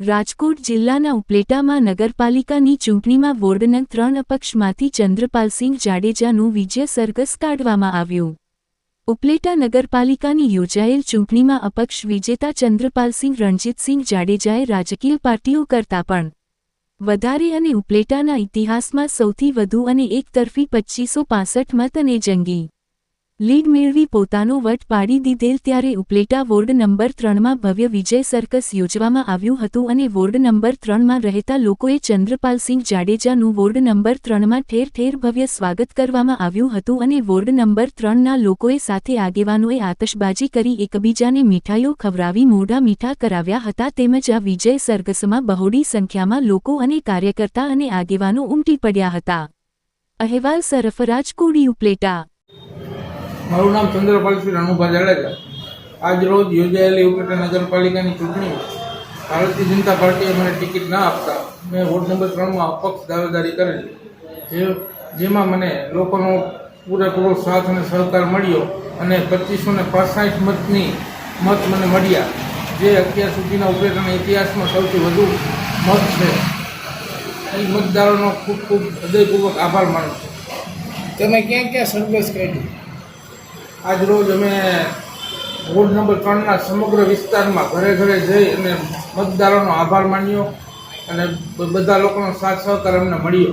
રાજકોટ જિલ્લાના ઉપલેટામાં નગરપાલિકાની ચૂંટણીમાં વોર્ડના ત્રણ અપક્ષમાંથી ચંદ્રપાલસિંહ જાડેજાનું વિજય સરઘસ કાઢવામાં આવ્યું. ઉપલેટા નગરપાલિકાની યોજાયેલ ચૂંટણીમાં અપક્ષ વિજેતા ચંદ્રપાલસિંહ રણજીતસિંહ જાડેજાએ રાજકીય પાર્ટીઓ કરતા પણ વધારે અને ઉપલેટાના ઇતિહાસમાં સૌથી વધુ અને એકતરફી પચ્ચીસો પાસઠ મત અને જંગી લીડ મેળવી પોતાનો વટ પાડી દીધેલ ત્યારે ઉપલેટા વોર્ડ નંબર ત્રણમાં ભવ્ય વિજય સર્કસ યોજવામાં આવ્યું હતું અને વોર્ડ નંબર ત્રણમાં રહેતા લોકોએ ચંદ્રપાલસિંહ જાડેજાનું વોર્ડ નંબર ત્રણમાં ઠેર ઠેર ભવ્ય સ્વાગત કરવામાં આવ્યું હતું અને વોર્ડ નંબર ત્રણના લોકોએ સાથે આગેવાનોએ આતશબાજી કરી એકબીજાને મીઠાઈઓ ખવડાવી મોઢા મીઠા કરાવ્યા હતા તેમજ આ વિજય સર્કસમાં બહોળી સંખ્યામાં લોકો અને કાર્યકર્તા અને આગેવાનો ઉમટી પડ્યા હતા. અહેવાલ સરફરાજ કોડી ઉપલેટા મારું નામ ચંદ્રપાલસિંહ રણુભા જાડેજા. આજ યોજાયેલી ઉપલેટા નગરપાલિકાની ચૂંટણી ભારતીય જનતા પાર્ટીએ મને ટિકિટ ના આપતા મેં વોર્ડ નંબર ત્રણમાં અપક્ષ દાવેદારી કરેલી. જે જેમાં મને લોકોનો પૂરેપૂરો સાથ અને સહકાર મળ્યો અને પચીસો ને પાસઠ મતની મત મને મળ્યા. જે અત્યાર સુધીના ઉપલેટાના ઇતિહાસમાં સૌથી વધુ મત છે. એ મતદારોનો ખૂબ ખૂબ હૃદયપૂર્વક આભાર માનું છું. તમે ક્યાં ક્યાં સરઘસ કાઢી આજ રોજ અમે વોર્ડ નંબર ત્રણના સમગ્ર વિસ્તારમાં ઘરે ઘરે જઈ અને મતદારોનો આભાર માન્યો અને બધા લોકોનો સાથ સહકાર અમને મળ્યો.